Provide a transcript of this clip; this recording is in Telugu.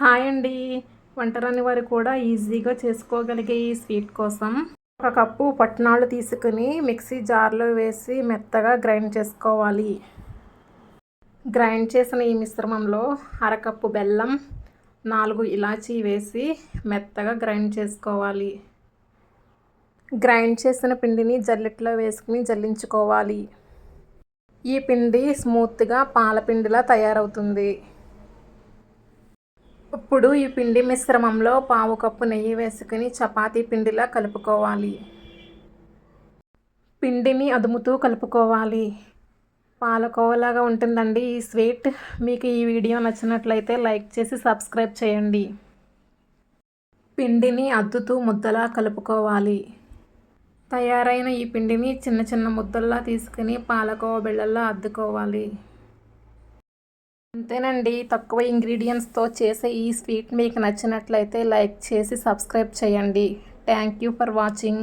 హాయ్ అండి. వంటరాని వారు కూడా ఈజీగా చేసుకోగలిగే ఈ స్వీట్ కోసం ఒక కప్పు పట్నాలు తీసుకుని మిక్సీ జార్లో వేసి మెత్తగా గ్రైండ్ చేసుకోవాలి. గ్రైండ్ చేసిన ఈ మిశ్రమంలో అరకప్పు బెల్లం నాలుగు ఇలాచీ వేసి మెత్తగా గ్రైండ్ చేసుకోవాలి. గ్రైండ్ చేసిన పిండిని జల్లెట్లో వేసుకుని జల్లించుకోవాలి. ఈ పిండి స్మూత్గా పాలపిండిలా తయారవుతుంది. ఇప్పుడు ఈ పిండి మిశ్రమంలో పావు కప్పు నెయ్యి వేసుకుని చపాతీ పిండిలా కలుపుకోవాలి. పిండిని అదుముతూ కలుపుకోవాలి. పాలకోవలాగా ఉంటుందండి ఈ స్వీట్. మీకు ఈ వీడియో నచ్చినట్లయితే లైక్ చేసి సబ్స్క్రైబ్ చేయండి. పిండిని అద్దుతూ ముద్దలా కలుపుకోవాలి. తయారైన ఈ పిండిని చిన్న చిన్న ముద్దల్లా తీసుకుని పాలకోవ బిళ్ళల్లో అద్దుకోవాలి. అంతేనండి. తక్కువ ఇంగ్రీడియంట్స్తో చేసే ఈ స్వీట్ మీకు నచ్చినట్లయితే లైక్ చేసి సబ్స్క్రైబ్ చేయండి. Thank you for watching.